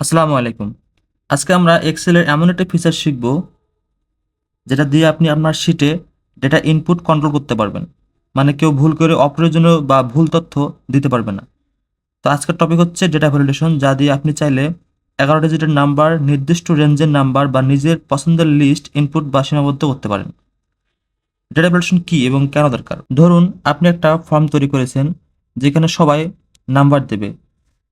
আসসালামু আলাইকুম। আজকে আমরা এক্সেলের এমন একটা ফিচার শিখব, যেটা দিয়ে আপনি আপনার শিটে ডেটা ইনপুট কন্ট্রোল করতে পারবেন। মানে কেউ ভুল করে অপ্রয়োজনীয় বা ভুল তথ্য দিতে পারবে না। তো আজকের টপিক হচ্ছে ডেটা ভ্যালিডেশন যা দিয়ে আপনি চাইলে এগারো ডিজিটের নাম্বার নির্দিষ্ট রেঞ্জের নাম্বার বা নিজের পছন্দের লিস্ট ইনপুট বা সীমাবদ্ধ করতে পারেন। ডেটা ভ্যালিডেশন কী এবং কেন দরকার? ধরুন, আপনি একটা ফর্ম তৈরি করেছেন, যেখানে সবাই নাম্বার দেবে।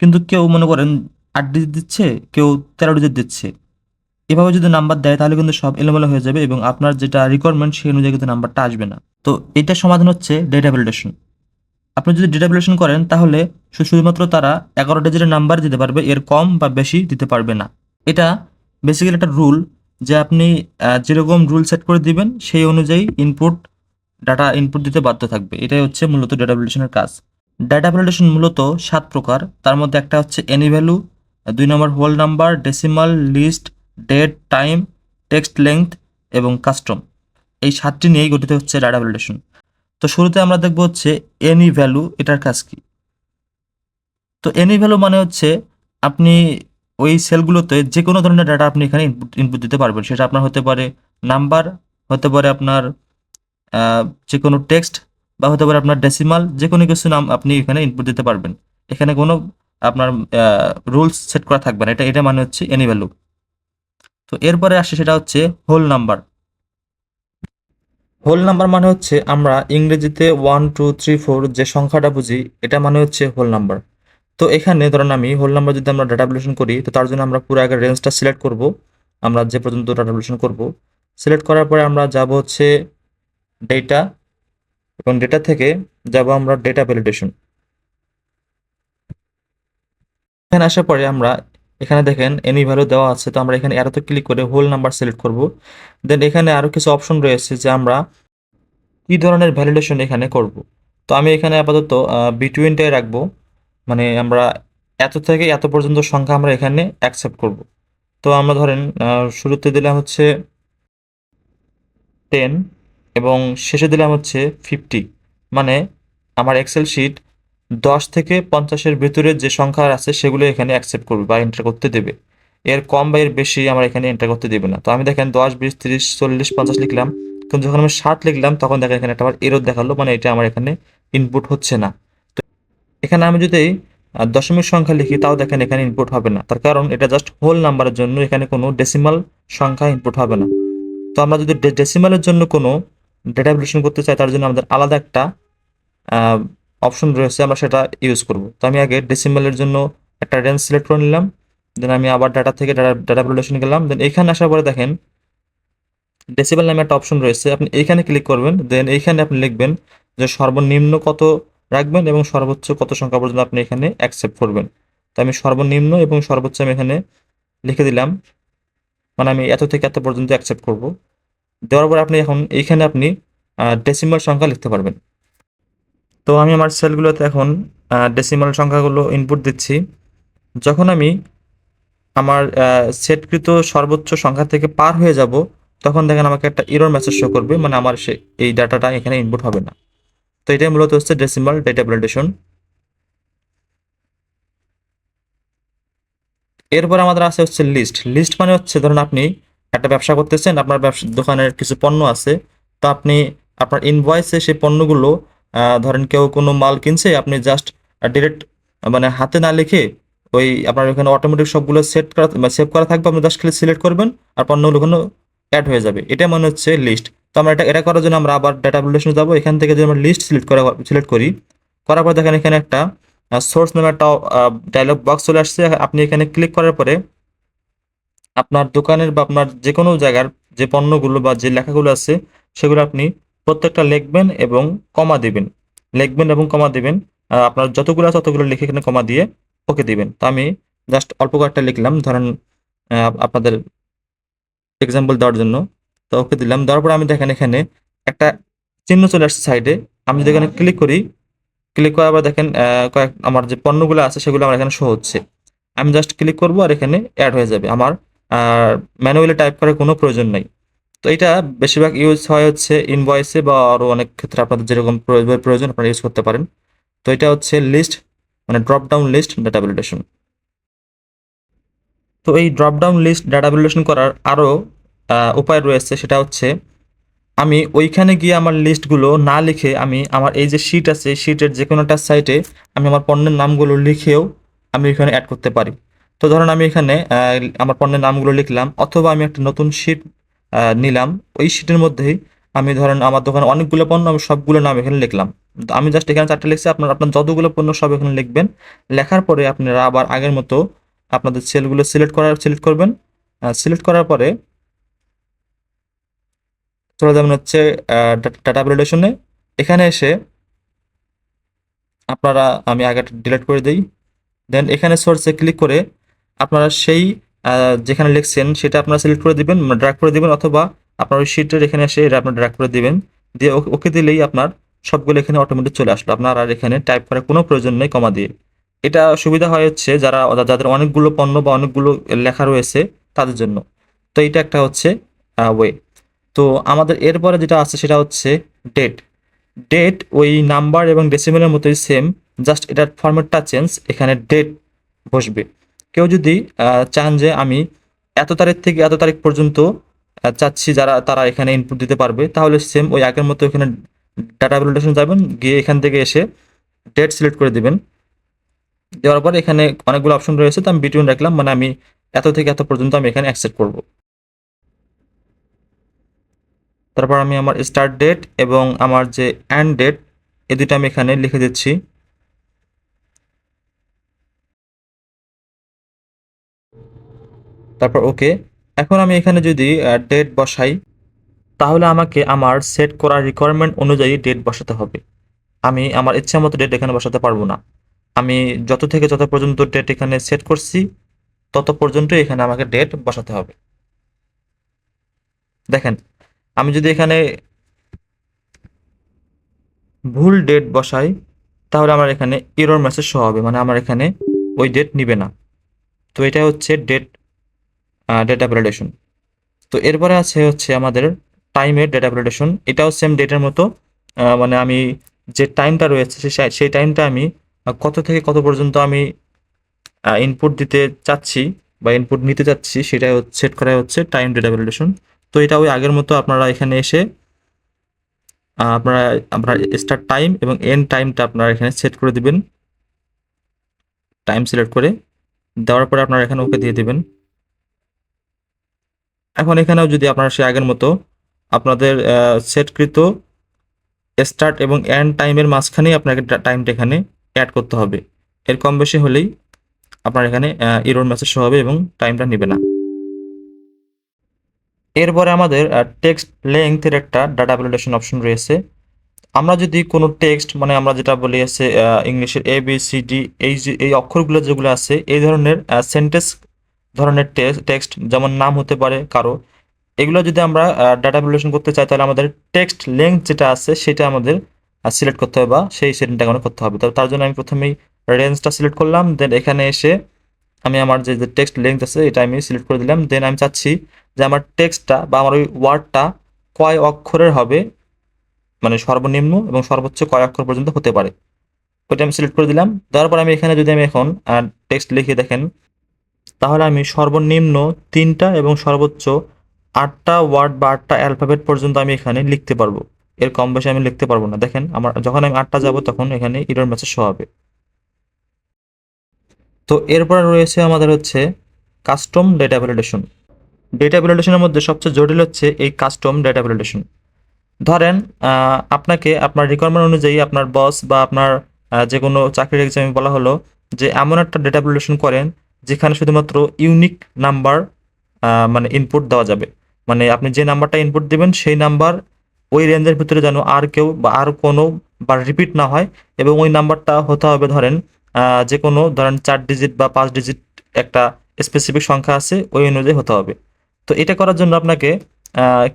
কিন্তু কেউ মনে করেন আট ডিজিট দিচ্ছে, কেউ তেরো ডিজিট দিচ্ছে। এভাবে যদি নাম্বার দেয়, তাহলে কিন্তু সব এলোমেলো হয়ে যাবে এবং আপনার যেটা রিকোয়ারমেন্ট সেই অনুযায়ী কিন্তু নাম্বারটা আসবে না। তো এটা সমাধান হচ্ছে ডেটা ভ্যালিডেশন আপনি যদি ডেটা ভ্যালিডেশন করেন, তাহলে শুধুমাত্র তারা এগারো ডিজিটের নাম্বার দিতে পারবে, এর কম বা বেশি দিতে পারবে না। এটা বেসিক্যালি একটা রুল যে আপনি যেরকম রুল সেট করে দিবেন, সেই অনুযায়ী ইনপুট ডাটা ইনপুট দিতে বাধ্য থাকবে। এটাই হচ্ছে মূলত ডেটা ভ্যালিডেশনের কাজ। ডাটা ভ্যালিডেশন মূলত সাত প্রকার। তার মধ্যে একটা হচ্ছে এনি ভ্যালু দুই নম্বর whole number decimal list date time text length এবং কাস্টম এই সাতটি নিয়েই গঠিত হচ্ছে ডাটা ভ্যালিডেশন তো শুরুতে আমরা দেখব হচ্ছে এনি ভ্যালু এটার কাজ কি। তো এনি ভ্যালু মানে হচ্ছে আপনি ওই সেলগুলোতে যে কোনো ধরনের ডাটা আপনি এখানে ইনপুট ইনপুট দিতে পারবেন। সেটা আপনার হতে পারে নাম্বার হতে পারে আপনার যে কোনো টেক্সট বা হতে পারে আপনার ডেসিমাল যে কোনো কিছু নাম আপনি এখানে ইনপুট দিতে পারবেন। এখানে কোনো আপনার রুলস সেট করা থাকবে না। এটা এটা মানে হচ্ছে এনি ভ্যালু তো এরপরে আসে সেটা হচ্ছে হোল নাম্বার হোল নাম্বার মানে হচ্ছে আমরা ইংরেজিতে ওয়ান টু থ্রি ফোর যে সংখ্যাটা বুঝি, এটা মানে হচ্ছে হোল নাম্বার তো এখানে ধরুন আমি হোল নাম্বার যদি আমরা ডাটা ভ্যালুয়েশন করি, তো তার জন্য আমরা পুরো আগে রেঞ্জটা সিলেক্ট করব। আমরা যে পর্যন্ত ডাটা ভ্যালুয়েশন করব। সিলেক্ট করার পরে আমরা যাব হচ্ছে ডেটা এবং ডেটা থেকে যাব আমরা ডেটা ভ্যালিডেশন এখানে আসার পরে আমরা এখানে দেখেন এনি ভ্যালু দেওয়া আছে, তো আমরা এখানে অ্যারোতে ক্লিক করে হোল নাম্বার সিলেক্ট করব। দেন এখানে আরও কিছু অপশন রয়েছে যে আমরা কী ধরনের ভ্যালিডেশন এখানে করব। তো আমি এখানে আপাতত বিটুইনটাই রাখব। মানে আমরা এত থেকে এত পর্যন্ত সংখ্যা আমরা এখানে অ্যাকসেপ্ট করব। তো আমরা ধরেন শুরুতে দিলাম হচ্ছে টেন এবং শেষে দিলাম হচ্ছে ফিফটি মানে আমার এক্সেল শিট দশ থেকে পঞ্চাশের ভিতরে যে সংখ্যা আছে সেগুলো এখানে অ্যাকসেপ্ট করবে বা এন্টার করতে দেবে। এর কম বা এর বেশি আমার এখানে এন্টার করতে দেবে না। তো আমি দেখেন দশ, বিশ, তিরিশ, চল্লিশ, পঞ্চাশ লিখলাম। কিন্তু যখন আমি ষাট লিখলাম, তখন দেখেন এখানে একটা আমার এরর দেখাল মানে এটা আমার এখানে ইনপুট হচ্ছে না। তো এখানে আমি যদি দশমিক সংখ্যা লিখি, তাও দেখেন এখানে ইনপুট হবে না। তার কারণ এটা জাস্ট হোল নাম্বারের জন্য এখানে কোনো ডেসিমাল সংখ্যা ইনপুট হবে না। তো আমরা যদি ডেসিমালের জন্য কোনো ডেটা করতে চাই, তার জন্য আমাদের আলাদা একটা অপশন রয়েছে, আমরা সেটা ইউজ করব। তো আমি আগে ডেসিমালের জন্য একটা রেঞ্জ সিলেক্ট করে নিলাম দেন আমি আবার ডাটা থেকে ডাটা ডাটা ভ্যালিডেশন গেলাম দেন এখানে আসার পরে দেখেন ডেসিমাল নামে একটা অপশন রয়েছে, আপনি এইখানে ক্লিক করবেন দেন এইখানে আপনি লিখবেন যে সর্বনিম্ন কত রাখবেন এবং সর্বোচ্চ কত সংখ্যা পর্যন্ত আপনি এখানে অ্যাকসেপ্ট করবেন। তো আমি সর্বনিম্ন এবং সর্বোচ্চ আমি এখানে লিখে দিলাম মানে আমি এত থেকে এত পর্যন্ত অ্যাকসেপ্ট করব। দেওয়ার পর আপনি এখন এইখানে আপনি ডেসিমাল সংখ্যা লিখতে পারবেন। তো আমি আমার সেলগুলোতে এখন ডেসিমাল সংখ্যাগুলো ইনপুট দিচ্ছি। যখন আমি আমার সেটকৃত সর্বোচ্চ সংখ্যা থেকে পার হয়ে যাব, তখন দেখেন আমাকে একটা ইরোর মেসেজ শো করবে মানে আমার সে, এই ডাটাটা এখানে ইনপুট হবে না। তো এটাই মূলত হচ্ছে ডেসিমাল ডেটা ভ্যালিডেশন এরপর আমাদের আছে হচ্ছে লিস্ট লিস্ট মানে হচ্ছে, ধরুন আপনি একটা ব্যবসা করতেছেন, আপনার ব্যবসা, দোকানের কিছু পণ্য আছে, তো আপনি আপনার ইনভয়েসে সেই পণ্যগুলো ধরেন কেউ কোনো মাল কিনছে, আপনি জাস্ট ডিরেক্ট মানে হাতে না লিখে ওই আপনার ওখানে অটোমেটিক সবগুলো সেট করা সেভ করা থাকবে, আপনি জাস্ট খালি সিলেক্ট করবেন আর পণ্যগুলো ওখানে অ্যাড হয়ে যাবে। এটা মনে হচ্ছে লিস্ট তো আমরা এটা এটা করার জন্য আমরা আবার ডাটা ভ্যালিডেশনে যাব। এখান থেকে যদি আমরা লিস্ট সিলেক্ট করা সিলেক্ট করি, করার পর দেখেন এখানে একটা সোর্স নামে একটা ডায়লগ বক্স চলে আসছে। আপনি এখানে ক্লিক করার পরে আপনার দোকানের বা আপনার যে কোনো জায়গার যে পণ্যগুলো বা যে লেখাগুলো আছে, সেগুলো আপনি প্রত্যেকটা লিখবেন এবং কমা দিবেন। লিখবেন এবং কমা দিবেন। আপনার যতগুলো আছে ততগুলো লিখে এখানে কমা দিয়ে ওকে দিবেন। তো আমি জাস্ট অল্প কয়েকটা লিখলাম। ধরেন আপনাদের এক্সাম্পল দেওয়ার জন্য। তো ওকে দিলাম। দেওয়ার পর আমি দেখেন এখানে একটা চিহ্ন চলে আসছে সাইডে আমি যদি এখানে ক্লিক করি ক্লিক করার পর দেখেন কয়েক, আমার যে পণ্যগুলো আছে সেগুলো আমার এখানে শো হচ্ছে। আমি জাস্ট ক্লিক করব আর এখানে অ্যাড হয়ে যাবে। আমার ম্যানুয়ালি টাইপ করার কোনো প্রয়োজন নাই। তো এটা বেশিরভাগ ইউজ হয় হচ্ছে ইনভয়েসে বা আরও অনেক ক্ষেত্রে আপনাদের যেরকম প্রয়োজন আপনারা ইউজ করতে পারেন। তো এটা হচ্ছে লিস্ট মানে drop down list data validation তো এই ড্রপডাউন লিস্ট ডাটা ভ্যালিডেশন করার আরও উপায় রয়েছে, সেটা হচ্ছে আমি ওইখানে গিয়ে আমার লিস্টগুলো না লিখে আমি আমার এই যে শিট আছে শিটের যে কোনো একটা সাইটে আমি আমার পণ্যের নামগুলো লিখেও আমি এখানে অ্যাড করতে পারি। তো ধরুন আমি এখানে আমার পণ্যের নামগুলো লিখলাম, অথবা আমি একটা নতুন শিট নিলাম। ওই শিটের মধ্যেই আমি ধরেন আমার দোকানে অনেকগুলো পণ্য, আমি সবগুলো নাম এখানে লিখলাম। আমি জাস্ট এখানে চারটে লিখছি, আপনার আপনার যতগুলো পণ্য সব এখানে লিখবেন। লেখার পরে আপনারা আবার আগের মতো আপনাদের সেলগুলো সিলেক্ট করার সিলেক্ট করবেন। সিলেক্ট করার পরে চলে যাবেন হচ্ছে ডাটা ভ্যালিডেশনে এখানে এসে আপনারা, আমি আগে ডিলিট করে দিই। দেন এখানে সোর্সে ক্লিক করে আপনারা সেই যেখানে লিখছেন সেটা আপনারা সিলেক্ট করে দিবেন ড্র্যাগ করে দিবেন অথবা আপনার ওই শিটের এখানে এসে এটা আপনার ড্র্যাগ করে দিবেন। দিয়ে ওকে- দিলেই আপনার সবগুলো এখানে অটোমেটিক চলে আসলো। আপনার আর এখানে টাইপ করার কোনো প্রয়োজন নেই কমা দিয়ে। এটা সুবিধা হয় হচ্ছে যারা, যাদের অনেকগুলো পণ্য বা অনেকগুলো লেখা রয়েছে তাদের জন্য। তো এটা একটা হচ্ছে ওয়ে তো আমাদের এরপরে যেটা আছে সেটা হচ্ছে ডেট ডেট ওই নাম্বার এবং ডেসিমেলের মতোই সেম জাস্ট এটার ফরম্যাটটা চেঞ্জ এখানে ডেট বসবে। কেউ যদি চান যে আমি এত তারিখ থেকে এত তারিখ পর্যন্ত চাচ্ছি যারা, তারা এখানে ইনপুট দিতে পারবে, তাহলে সেম ওই আগের মতো এখানে ডাটা ভ্যালিডেশন যাবেন, গিয়ে এখান থেকে এসে ডেট সিলেক্ট করে দিবেন। দেওয়ার পর এখানে অনেকগুলো অপশন রয়েছে, তো আমি বিটুইন রাখলাম মানে আমি এত থেকে এত পর্যন্ত আমি এখানে অ্যাকসেপ্ট করব। তারপর আমি আমার স্টার্ট ডেট এবং আমার যে অ্যান্ড ডেট এ দুটো আমি এখানে লিখে দিচ্ছি। তারপর, ওকে, এখন আমি এখানে যদি ডেট বসাই, তাহলে আমাকে আমার সেট করা রিকোয়ারমেন্ট অনুযায়ী ডেট বসাতে হবে। আমি আমার ইচ্ছা মতো ডেট এখানে বসাতে পারব না। আমি যত থেকে যত পর্যন্ত ডেট এখানে সেট করছি, তত পর্যন্ত এখানে আমাকে ডেট বসাতে হবে। দেখেন, আমি যদি এখানে ভুল ডেট বসাই, তাহলে আমার এখানে এরর মেসেজ শো হবে। মানে আমার এখানে ওই ডেট নিবে না। তো এটা হচ্ছে ডেট ডেটা ভ্যালিডেশন তো এরপরে আছে হচ্ছে আমাদের টাইমের ডেটা ভ্যালিডেশন এটাও সেম ডেটের মতো মানে আমি যে টাইমটা রয়েছে সেই টাইমটা আমি কত থেকে কত পর্যন্ত আমি ইনপুট দিতে চাচ্ছি বা ইনপুট নিতে চাচ্ছি সেটা সেট করা হচ্ছে টাইম ডেটা ভ্যালিডেশন তো এটা ওই আগের মতো আপনারা এখানে এসে আপনারা, আপনার স্টার্ট টাইম এবং এন্ড টাইমটা আপনারা এখানে সেট করে দিবেন। টাইম সিলেক্ট করে দেওয়ার পরে আপনারা এখানে ওকে দিয়ে দিবেন। এখন এখানেও যদি আপনারা সে আগের মতো আপনাদের সেটকৃত স্টার্ট এবং এন্ড টাইমের মাঝখানেই আপনাকে টাইমটা এখানে অ্যাড করতে হবে। এর কম বেশি হলেই আপনার এখানে ইরোর মেসেজ হবে এবং টাইমটা নেবে না। এরপরে আমাদের টেক্সট লেংথের একটা ডাটা ভ্যালিডেশন অপশন রয়েছে। আমরা যদি কোনো টেক্সট মানে আমরা যেটা বলি আছে ইংলিশের এ বি সি ডি এই যে, এই অক্ষরগুলো যেগুলো আছে, এই ধরনের সেন্টেন্স ধরনের টেক্সট যেমন নাম হতে পারে, কারও, এগুলো যদি আমরা ডাটা ভ্যালিডেশন করতে চাই, তাহলে আমাদের টেক্সট লেংথ যেটা আছে, সেটা আমাদের সিলেক্ট করতে হবে বা সেই সেটিংটা এখানে করতে হবে। তার জন্য আমি প্রথমেই রেঞ্জটা সিলেক্ট করলাম দেন এখানে এসে আমি আমার যে টেক্সট লেংথ আছে, এটা আমি সিলেক্ট করে দিলাম। দেন আমি চাচ্ছি যে আমার টেক্সটটা বা আমার ওই ওয়ার্ডটা কয় অক্ষরের হবে মানে সর্বনিম্ন এবং সর্বোচ্চ কয় অক্ষর পর্যন্ত হতে পারে। ওইটা আমি সিলেক্ট করে দিলাম। তারপর আমি এখানে যদি আমি এখন টেক্সট লিখে দেখেন তাহলে আমি সর্বনিম্ন তিনটা এবং সর্বোচ্চ আটটা ওয়ার্ড বা আটটা অ্যালফাবেট পর্যন্ত আমি এখানে লিখতে পারব। এর কম বেশি আমি লিখতে পারব না। দেখেন, আমার যখন আমি আটটা যাব তখন এখানে ইরর মেসেজ শো হবে। তো এরপরে রয়েছে আমাদের হচ্ছে কাস্টম ডেটা ভ্যালিডেশন ডেটা ভ্যালিডেশনের মধ্যে সবচেয়ে জটিল হচ্ছে এই কাস্টম ডেটা ভ্যালিডেশন ধরেন আপনাকে আপনার রিকোয়ারমেন্ট অনুযায়ী আপনার বস বা আপনার যে কোনো চাকরির এক্সামে বলা হলো যে এমন একটা ডেটা ভ্যালিডেশন করেন যেখানে শুধুমাত্র ইউনিক নাম্বার মানে ইনপুট দেওয়া যাবে। মানে আপনি যে নাম্বারটা ইনপুট দেবেন, সেই নাম্বার ওই রেঞ্জের ভিতরে যেন আর কেউ বা আর কোনো বা রিপিট না হয় এবং ওই নাম্বারটা হতে হবে ধরেন যে কোনো ধরেন চার ডিজিট বা পাঁচ ডিজিট একটা স্পেসিফিক সংখ্যা আছে, ওই অনুযায়ী হতে হবে। তো এটা করার জন্য আপনাকে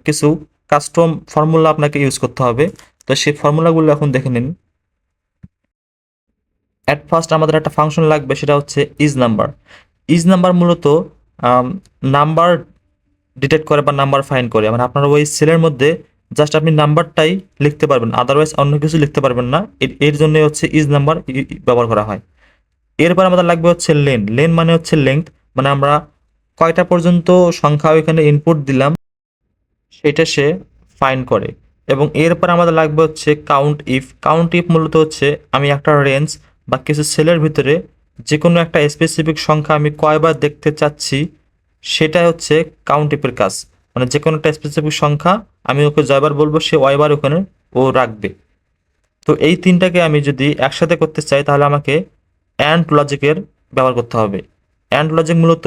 কিছু কাস্টম ফর্মুলা আপনাকে ইউজ করতে হবে। তো সেই ফর্মুলাগুলো এখন দেখে নিন। অ্যাট ফার্স্ট আমাদের একটা ফাংশন লাগবে, সেটা হচ্ছে ইজ নাম্বার ইজ নাম্বার মূলত নাম্বার ডিটেক্ট করে বা নাম্বার ফাইন করে। মানে আপনার ওই সেলের মধ্যে জাস্ট আপনি নাম্বারটাই লিখতে পারবেন আদারওয়াইজ অন্য কিছু লিখতে পারবেন না। এর- জন্য হচ্ছে ইজ নাম্বার ব্যবহার করা হয়। এরপর আমাদের লাগবে হচ্ছে লেন লেন মানে হচ্ছে লেংথ মানে আমরা কয়টা পর্যন্ত সংখ্যা এখানে ইনপুট দিলাম, সেটা সে ফাইন করে। এবং এরপর আমাদের লাগবে হচ্ছে কাউন্ট ইফ কাউন্ট ইফ মূলত হচ্ছে আমি একটা রেঞ্জ বা কিছু সেলের ভিতরে যে কোনো একটা স্পেসিফিক সংখ্যা আমি কয়বার দেখতে চাচ্ছি সেটা হচ্ছে কাউন্ট ইফের কাজ। মানে যে কোনো একটা স্পেসিফিক সংখ্যা আমি ওকে জয়বার বলব, সে ওয়বার ওখানে ও রাখবে। তো এই তিনটাকে আমি যদি একসাথে করতে চাই, তাহলে আমাকে অ্যান্ড লজিকের ব্যবহার করতে হবে। অ্যান্ড লজিক মূলত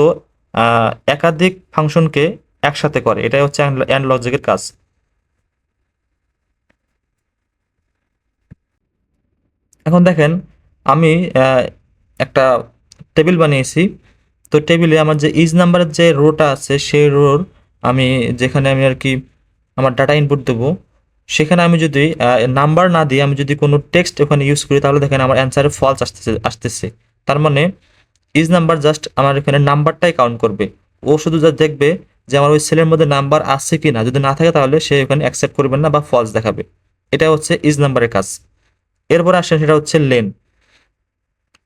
একাধিক ফাংশনকে একসাথে করে। এটাই হচ্ছে অ্যান্ড লজিকের কাজ। এখন দেখেন আমি একটা টেবিল বানিয়েছি। তো টেবিলে আমার যে ইজ নাম্বারের যে রোটা আছে, সেই রোর আমি যেখানে আমি আর কি আমার ডাটা ইনপুট দেবো, সেখানে আমি যদি নাম্বার না দিয়ে আমি যদি কোনো টেক্সট ওখানে ইউজ করি, তাহলে দেখেন আমার অ্যান্সারে ফলস আসতেছে আসতেছে। তার মানে ইজ নাম্বার জাস্ট আমার এখানে নাম্বারটাই কাউন্ট করবে। ও শুধু যা দেখবে যে আমার ওই সেলের মধ্যে নাম্বার আছে কি না যদি না থাকে তাহলে সে ওখানে অ্যাকসেপ্ট করবে না বা ফলস দেখাবে। এটা হচ্ছে ইজ নাম্বারের কাজ। এরপর আসেন সেটা হচ্ছে লেন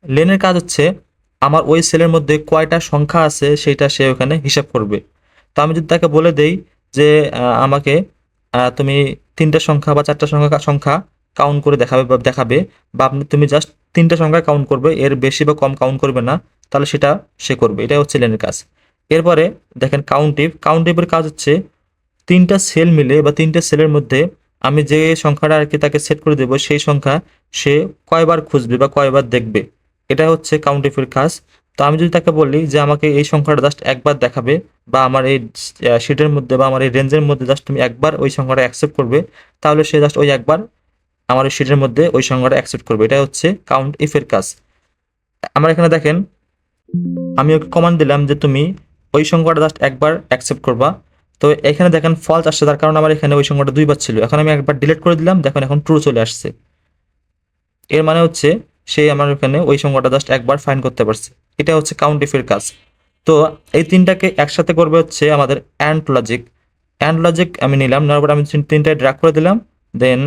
লেনের কাজ হচ্ছে, আমার ওই সেলের মধ্যে কয়টা সংখ্যা আছে সেটা সে ওখানে হিসাব করবে। তো আমি যদি তাকে বলে দেই যে আমাকে তুমি তিনটা সংখ্যা বা চারটা সংখ্যা সংখ্যা কাউন্ট করে দেখাবে বা দেখাবে, বা আপনি, তুমি জাস্ট তিনটা সংখ্যা কাউন্ট করবে, এর বেশি বা কম কাউন্ট করবে না, তাহলে সেটা সে করবে। এটাই হচ্ছে লেনের কাজ। এরপরে দেখেন কাউন্টিভ কাউন্টিভের কাজ হচ্ছে তিনটা সেল মিলে বা তিনটা সেলের মধ্যে আমি যে সংখ্যাটা আর কি তাকে সেট করে দেবো, সেই সংখ্যা সে কয়বার খুঁজবে বা কয়বার দেখবে। এটা হচ্ছে কাউন্টিভের কাজ তো আমি যদি তাকে বলি যে আমাকে এই সংখ্যাটা জাস্ট একবার দেখাবে বা আমার এই শিটের মধ্যে বা আমার এই রেঞ্জের মধ্যে জাস্ট তুমি একবার ওই সংখ্যাটা অ্যাকসেপ্ট করবে, তাহলে সে জাস্ট ওই একবার আমার ওই শিটের মধ্যে ওই সংখ্যাটা অ্যাকসেপ্ট করবে। এটা হচ্ছে কাউন্ট ইফের কাজ আমার এখানে দেখেন, আমি ওকে কমান্ড দিলাম যে তুমি ওই সংখ্যাটা জাস্ট একবার অ্যাকসেপ্ট করবা। তো এখানে দেখেন ফলস আসছে, তার কারণ আমার এখানে ওই সংখ্যাটা দুইবার ছিল। এখন আমি একবার ডিলিট করে দিলাম, দেখেন এখন ট্রু চলে আসছে। এর মানে হচ্ছে সে আমার এখানে ওই সংখ্যাটা জাস্ট একবার ফাইন করতে পারছে। এটা হচ্ছে কাউন্ট ইফের কাজ। তো এই তিনটাকে একসাথে করবে হচ্ছে আমাদের অ্যান্ড লজিক অ্যান্ড লজিক আমি নিলাম, নেওয়ার পর আমি তিন- তিনটায় ড্রাগ করে দিলাম দেন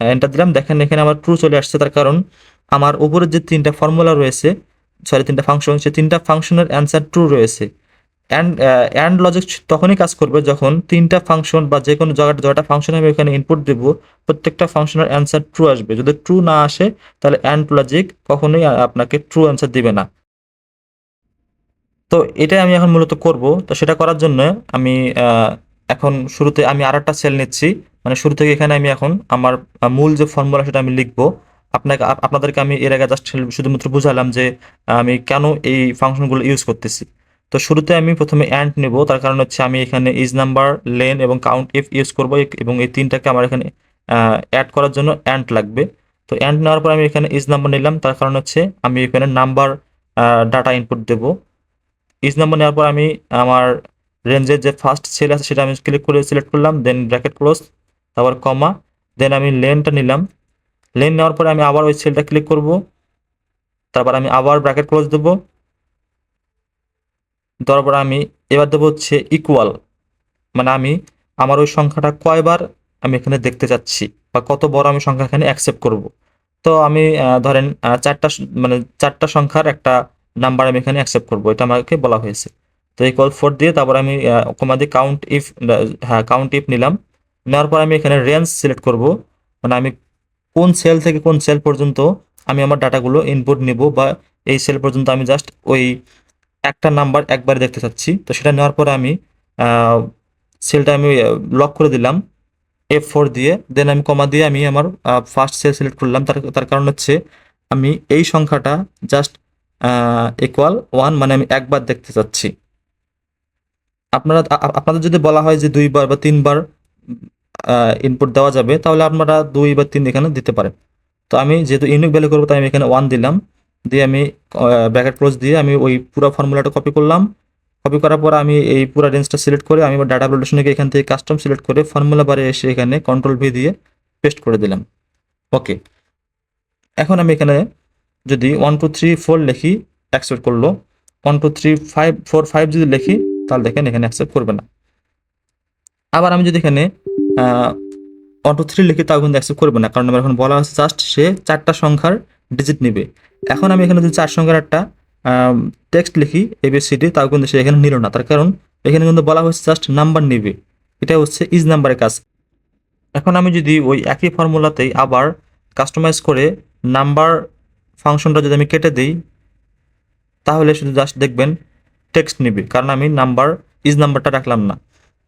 এন্টার দিলাম। দেখেন এখানে আমার ট্রু চলে আসছে, তার কারণ আমার উপরের যে তিনটা ফর্মুলা রয়েছে সরি তিনটা ফাংশন সে তিনটা ফাংশনের অ্যান্সার ট্রু রয়েছে। অ্যান্ড অ্যান্ড লজিক তখনই কাজ করবে যখন তিনটা ফাংশন বা যে কোনো জায়গাটা জয়টা ফাংশন আমি এখানে ইনপুট দেব, প্রত্যেকটা ফাংশনের অ্যান্সার ট্রু আসবে। যদি ট্রু না আসে, তাহলে অ্যান্ড লজিক কখনোই আপনাকে ট্রু অ্যান্সার দিবে না। তো এটাই আমি এখন মূলত করব। তো সেটা করার জন্য আমি এখন শুরুতে আমি আর একটা সেল নিচ্ছি। মানে শুরু থেকে এখানে আমি এখন আমার মূল যে ফর্মুলা সেটা আমি লিখব। আপনাকে আপনাদেরকে আমি এর আগে জাস্ট শুধুমাত্র বুঝালাম যে, আমি কেন এই ফাংশনগুলো ইউজ করতেছি। তো শুরুতে আমি প্রথমে অ্যান্ড নেব। তার কারণ হচ্ছে আমি এখানে ইজ নাম্বার লেন এবং কাউন্ট এফ ইউজ করব। এবং এই তিনটাকে আমার এখানে অ্যাড করার জন্য অ্যান্ড লাগবে। তো অ্যান্ড নেওয়ার পর আমি এখানে ইজ নাম্বার নিলাম। তার কারণ হচ্ছে আমি এখানে নাম্বার ডাটা ইনপুট দেব। ইজ নাম্বার নেওয়ার পর আমি আমার রেঞ্জের যে ফার্স্ট সেল আছে সেটা আমি ক্লিক করে সিলেক্ট করলাম দেন ব্র্যাকেট ক্লোজ তারপর কমা দেন আমি লেনটা নিলাম। লেন নেওয়ার পরে আমি আবার ওই সেলটা ক্লিক করব। তারপর আমি আবার ব্র্যাকেট ক্লোজ দেবো। দেওয়ার পর আমি এবার দেবো হচ্ছে ইকুয়াল মানে আমি আমার ওই সংখ্যাটা কয়বার আমি এখানে দেখতে চাচ্ছি বা কত বড় আমি সংখ্যা এখানে অ্যাকসেপ্ট করব। তো আমি ধরেন চারটা মানে চারটা সংখ্যার একটা নাম্বার আমি এখানে অ্যাকসেপ্ট করব, এটা আমাকে বলা হয়েছে। তো ইকুয়াল ফোর দিয়ে তারপর আমি কমা দিয়ে কাউন্ট ইফ হ্যাঁ কাউন্ট ইফ নিলাম। নেওয়ার পর আমি এখানে রেঞ্জ সিলেক্ট করব মানে আমি কোন সেল থেকে কোন সেল পর্যন্ত আমি আমার ডাটাগুলো ইনপুট নিব বা এই সেল পর্যন্ত আমি জাস্ট ওই একটা নাম্বার একবার দেখতে চাচ্ছি। তো সেটা নেওয়ার পরে আমি সেলটা আমি লক করে দিলাম। এফ ফোর দিয়ে দেন আমি কমা দিয়ে আমি আমার ফার্স্ট সেল সিলেক্ট করলাম। তার তার কারণ হচ্ছে আমি এই সংখ্যাটা জাস্ট ইকুয়াল ওয়ান মানে আমি একবার দেখতে চাচ্ছি। আপনারা আপনাদের যদি বলা হয় যে দুইবার বা তিনবার ইনপুট দেওয়া যাবে, তাহলে আপনারা দুই বা তিন এখানে দিতে পারেন। তো আমি যেহেতু ইউনিক ভ্যালু করব, তাই আমি এখানে ওয়ান দিলাম। দিয়ে আমি ব্র্যাকেট ক্লোজ দিয়ে আমি ওই পুরো ফর্মুলাটা কপি করলাম। কপি করার পর আমি এই পুরো রেঞ্জটা সিলেক্ট করে আমি ডাটা গিয়ে এখান থেকে কাস্টম সিলেক্ট করে ফর্মুলা বারে এসে এখানে কন্ট্রোল ভি দিয়ে পেস্ট করে দিলাম। ওকে এখন আমি এখানে যদি ওয়ান টু থ্রি ফোর লিখি অ্যাকসেপ্ট করল। One two three five four five যদি লিখি, তাহলে দেখেন এখানে অ্যাকসেপ্ট করবে না। আবার আমি যদি এখানে ওয়ান টু থ্রি লিখি, তাও কিন্তু অ্যাকসেপ্ট করবে না। কারণ আমার এখন বলা হচ্ছে জাস্ট সে চারটা সংখ্যার ডিজিট নেবে। এখন আমি এখানে যদি চার সংখ্যার একটা টেক্সট লিখি এবিসিডি তাও কিন্তু সে এখানে নিল না। তার কারণ এখানে কিন্তু বলা হচ্ছে জাস্ট নাম্বার নিবে। এটা হচ্ছে ইজ নাম্বারের কাজ। এখন আমি যদি ওই একই ফর্মুলাতেই আবার কাস্টমাইজ করে নাম্বার ফাংশনটা যদি আমি কেটে দিই, তাহলে শুধু জাস্ট দেখবেন টেক্সট নেবে, কারণ আমি নাম্বার ইজ নাম্বারটা রাখলাম না।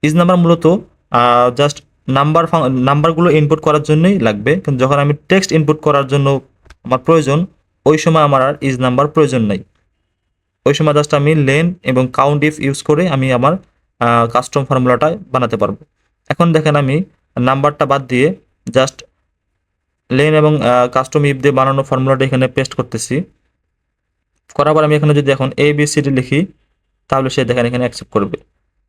ইজ নাম্বার মূলত জাস্ট নাম্বার নাম্বারগুলো ইনপুট করার জন্যই লাগবে। কিন্তু যখন আমি টেক্সট ইনপুট করার জন্য আমার প্রয়োজন, ওই সময় আমার আর ইজ নাম্বার প্রয়োজন নাই। ওই সময় জাস্ট আমি লেন এবং কাউন্ট ইফ ইউজ করে আমি আমার কাস্টম ফর্মুলাটা বানাতে পারব। এখন দেখেন আমি নাম্বারটা বাদ দিয়ে জাস্ট লেন এবং কাস্টম ইফ দিয়ে বানানো ফর্মুলাটা এখানে পেস্ট করতেছি। করার পর আমি এখানে যদি এখন এ বি সি লিখি, তাহলে সে দেখেন এখানে অ্যাকসেপ্ট করবে।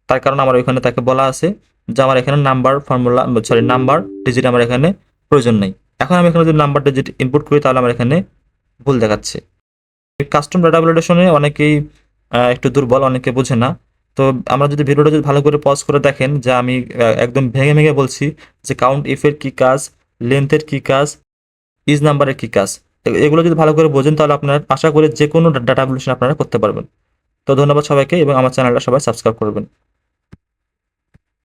তার কারণ আমার ওইখানে তাকে বলা আছে যে আমার এখানে number formula sorry number digit আমার এখানে প্রয়োজন নেই। এখন আমি এখানে যদি নাম্বারটা ডিজিট ইনপুট করি, তাহলে আমার এখানে ভুল দেখাচ্ছে। কাস্টম ডাটা ভ্যালিডেশনে অনেকেই একটু দুর্বল, অনেকে বোঝে না। তো আমরা যদি ভিডিওটা যদি ভালো করে পজ করে দেখেন, যে আমি একদম ভেঙে ভেঙে বলছি যে কাউন্ট ইফের কি কাজ লেন্থের কি কাজ ইজ নাম্বারের কি কাজ এগুলো যদি ভালো করে বোঝেন, তাহলে আপনারা আশা করি যে কোনো ডাটা ভ্যালিডেশন আপনারা করতে পারবেন। তো ধন্যবাদ সবাইকে এবং আমার চ্যানেলটা সবাই সাবস্ক্রাইব করবেন।